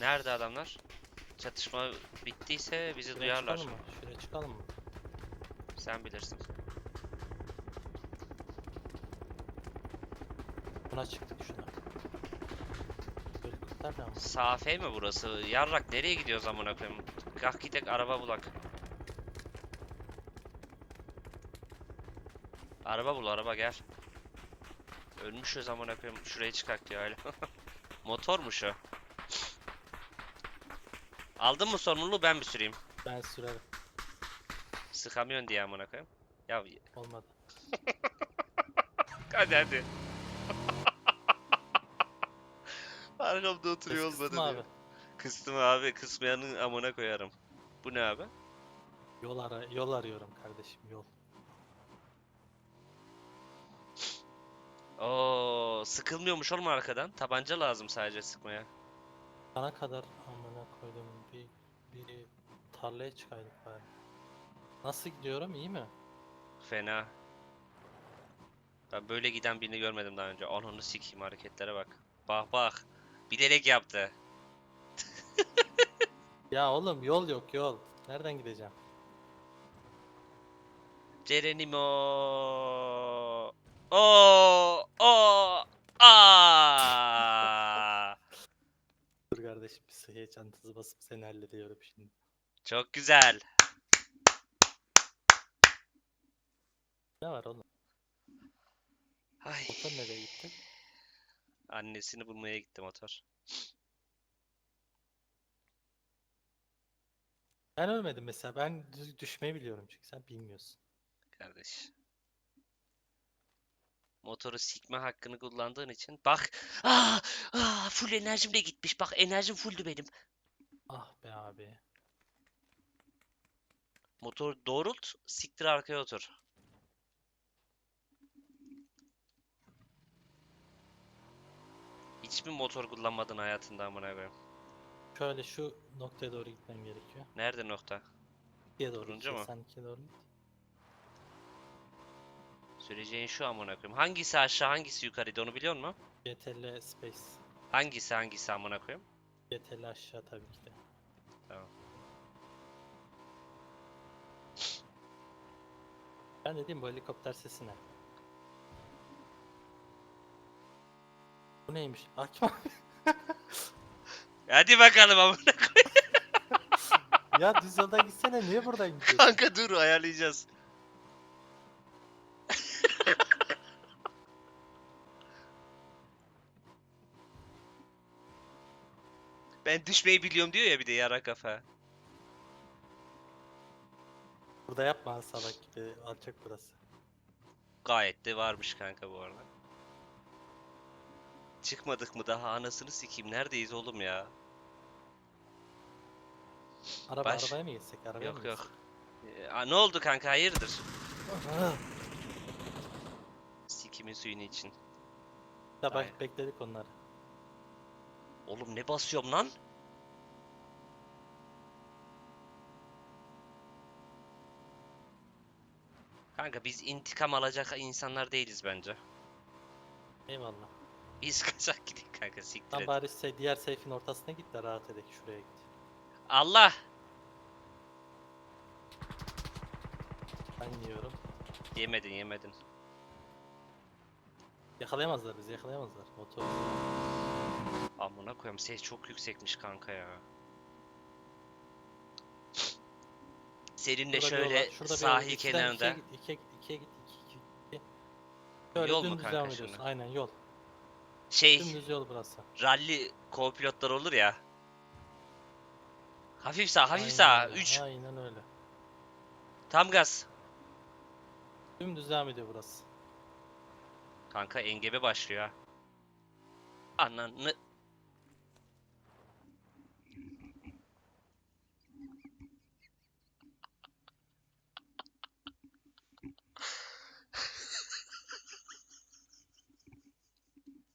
Nerede adamlar? Çatışma bittiyse bizi Şuraya duyarlar. çıkalım mı? Şuraya çıkalım mı? Sen bilirsin. Buna çıktık şuna. Helikopter ama? Safe mi burası? Yarrak nereye gidiyoruz amına koyayım? Kalk gidek araba bulak. Araba bul araba gel. Ölmüşüz amına koyayım. Şuraya çıkak diyor öyle. Motormuş o. Aldın mı sorumluluğu ben mi süreyim? Ben sürerim. Sıkamıyorsun diye amına koyayım. Ya Olmadı. hadi hadi. Arkamda oturuyor kıstım olmadı abi. diyor. Kıstım abi kısmayanın amına koyarım. Bu ne abi? Yol ara yol arıyorum kardeşim yol. Oo, sıkılmıyormuş oğlum arkadan. Tabanca lazım sadece sıkmaya. Sana kadar amına koydum bir tarlaya çıkaydık bari. Nasıl gidiyorum iyi mi? Fena. Ben böyle giden birini görmedim daha önce. Ananı sikeyim hareketlere bak. Bak bak. Bilerek yaptı. Ya oğlum yol yok yol. Nereden gideceğim? Cerenimo. Oo, o, aa. Dur kardeşim bir sıhhiye çantası basıp seni hallediyorum şimdi. Çok güzel. Ne var oğlum? Ay. Motor nereye gitti? Annesini bulmaya gitti motor. Ben ölmedim mesela. Ben düz düşmeyi biliyorum çünkü sen bilmiyorsun. Kardeş. Motoru sikme hakkını kullandığın için bak. Aa, aa, full enerjim de gitmiş. Bak enerjim fulldü benim. Ah be abi. Motor doğrult, siktir arkaya otur. Hiç mi motor kullanmadın hayatında amına koyayım? Şöyle şu noktaya doğru gitmem gerekiyor. Nerede nokta? İkiye doğru Turuncu ikiye, mu? Sen ikiye doğru git. Söyleyeceğin şu amına koyayım. Hangisi aşağı hangisi yukarıydı onu biliyor musun? GTL Space. Hangisi hangisi amına koyayım? GTL aşağı tabii ki de. Tamam. Ben dedim bu helikopter sesi ne? Bu neymiş? Hakim abi. Hadi bakalım amına koyayım. ya düz yoldan gitsene niye buradan gidiyorsun? Kanka dur ayarlayacağız. Ben düşmeyi biliyorum diyor ya bir de yara kafa. Burada yapma salak gibi alçak burası. Gayet de varmış kanka bu arada. Çıkmadık mı daha anasını sikeyim neredeyiz oğlum ya? Araba Baş- arabaya mı gitsek? Arabaya Yok mı yok. Ee, aa, ne oldu kanka hayırdır? gitsek? Ah, Sikimin suyunu için. Ya bak Aynen. bekledik onları. Oğlum ne basıyorum lan? Kanka biz intikam alacak insanlar değiliz bence. Eyvallah. Biz kaçak gidelim kanka siktir Tam et. bari se- diğer seyfin ortasına git de rahat edek şuraya git. Allah! Ben yiyorum. Yemedin yemedin. Yakalayamazlar bizi yakalayamazlar. Motor. Amına koyayım ses çok yüksekmiş kanka ya. Seninle bir şöyle şurada bir sahil ikiden kenarında. ikiye git, ikiye git, ikiye git, iki, iki, iki. Şöyle Yol mu kanka devam şimdi? ediyorsun. Aynen yol. Şey, Dümdüz yol burası. ralli co-pilotlar olur ya. Hafif sağ, hafif Aynen sağ. öyle, 3. Aynen öyle. Tam gaz. Dümdüz devam ediyor burası. Kanka engebe başlıyor ha. Ananı